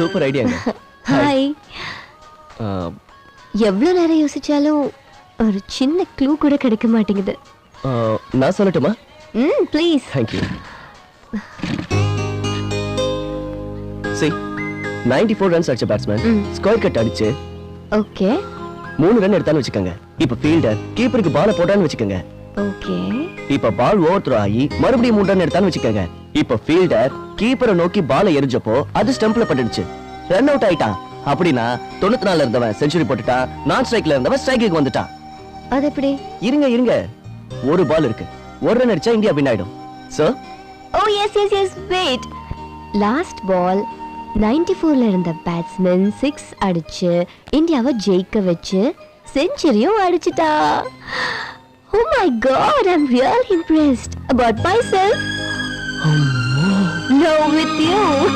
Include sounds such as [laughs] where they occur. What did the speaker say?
Super ஐடியாங்க hi [laughs] எவ்வளோ நேரம் யோசிச்சாலும் ஒரு சின்ன க்ளூ கூட கிடைக்க மாட்டேங்குது. நான் சொல்லட்டுமா? ம் please thank you C ninety four runs அடிச்ச பேட்ஸ்மேன். ஸ்கொயர் கட் அடிச்சு ஓகே மூணு ரன் எடுத்தான்னு வச்சுக்கோங்க. இப்ப ஃபீல்டர் கீப்பருக்கு பால போட்டான்னு வச்சுக்கோங்க. ஓகே இப்ப பால் ஓவர் த்ரோ ஆகி மறுபடியும் மூணு ரன் எடுத்தான்னு வச்சுக்கோங்க. இப்ப ஃபீல்டர் கீப்பரை நோக்கி பால எரிஞ்சப்போ அது ஸ்டம்ப்ல பட்டுடுச்சு. ரன் அவுட் ஆயிட்டான். அப்படின்னா தொண்ணூத்தி நாலுல இருந்தவன் செஞ்சுரி போட்டுட்டான். நான் ஸ்ட்ரைக்ல இருந்தவன் ஸ்ட்ரைக்கு வந்துட்டான். அது எப்படி? இருங்க இருங்க. ஒரு பால் இருக்கு. ஒரு ரன் அடிச்சா இந்தியா வின் ஆயிடும். So oh yes yes yes wait last ball ninety ஃபோர்ல இருந்த பேட்ஸ்மேன் சிக்ஸ் அடிச்சு இந்தியாவை ஜெயிக்க வச்சு செஞ்சுரியும் அடிச்சிட்டா. ஓ my God I'm real impressed about myself No, with you.